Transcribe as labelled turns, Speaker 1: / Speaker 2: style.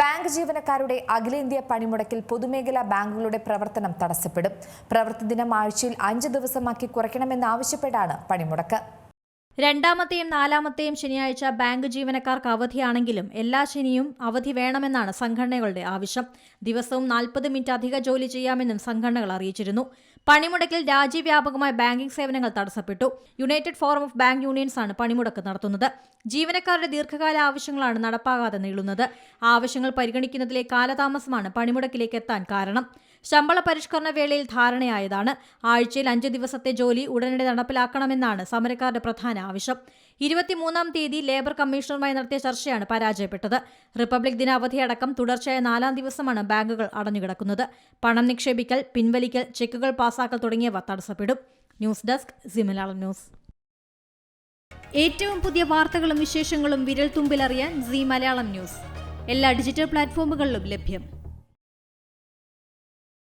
Speaker 1: Bank ജീവനക്കാരുടെ അഖിലേന്ത്യാ പണിമുടക്കിൽ പൊതുമേഖലാ ബാങ്കുകളുടെ പ്രവർത്തനം തടസ്സപ്പെടും. പ്രവൃത്തി ദിനം ആഴ്ചയിൽ അഞ്ച് ദിവസമാക്കി കുറയ്ക്കണമെന്നാവശ്യപ്പെട്ടാണ് പണിമുടക്ക്.
Speaker 2: രണ്ടാമത്തെയും നാലാമത്തെയും ശനിയാഴ്ച ബാങ്ക് ജീവനക്കാർക്ക് അവധിയാണെങ്കിലും എല്ലാ ശനിയും അവധി വേണമെന്നാണ് സംഘടനകളുടെ ആവശ്യം. ദിവസവും നാൽപ്പത് മിനിറ്റ് അധിക ജോലി ചെയ്യാമെന്നും സംഘടനകൾ അറിയിച്ചിരുന്നു. പണിമുടക്കിൽ രാജ്യവ്യാപകമായ ബാങ്കിംഗ് സേവനങ്ങൾ തടസ്സപ്പെട്ടു. United forum of bank unions ആണ് പണിമുടക്ക് നടത്തുന്നത്. ജീവനക്കാരുടെ ദീർഘകാല ആവശ്യങ്ങളാണ് നടപ്പാകാതെ നീളുന്നത്. ആവശ്യങ്ങൾ പരിഗണിക്കുന്നതിലെ കാലതാമസമാണ് പണിമുടക്കിലേക്ക് എത്താൻ കാരണം. ശമ്പള പരിഷ്കരണ വേളയിൽ ധാരണയായതാണ്. ആഴ്ചയിൽ അഞ്ച് ദിവസത്തെ ജോലി ഉടനടി നടപ്പിലാക്കണമെന്നാണ് സമരക്കാരുടെ പ്രധാന ആവശ്യം. ഇരുപത്തിമൂന്നാം തീയതി ലേബർ കമ്മീഷണറുമായി നടത്തിയ ചർച്ചയാണ് പരാജയപ്പെട്ടത്. റിപ്പബ്ലിക് ദിന അവധിയടക്കം തുടർച്ചയായ നാലാം ദിവസമാണ് ബാങ്കുകൾ അടഞ്ഞുകിടക്കുന്നത്. പണം നിക്ഷേപിക്കൽ പിൻവലിക്കൽ ചെക്കുകൾ പാസാക്കൽ തുടങ്ങിയവ തടസ്സപ്പെടും. News desk news. ഏറ്റവും പുതിയ വാർത്തകളും വിശേഷങ്ങളും വിരൽ തുമ്പിലറിയാൻ സി മലയാളം ന്യൂസ്. എല്ലാ ഡിജിറ്റൽ പ്ലാറ്റ്ഫോമുകളിലും ലഭ്യം.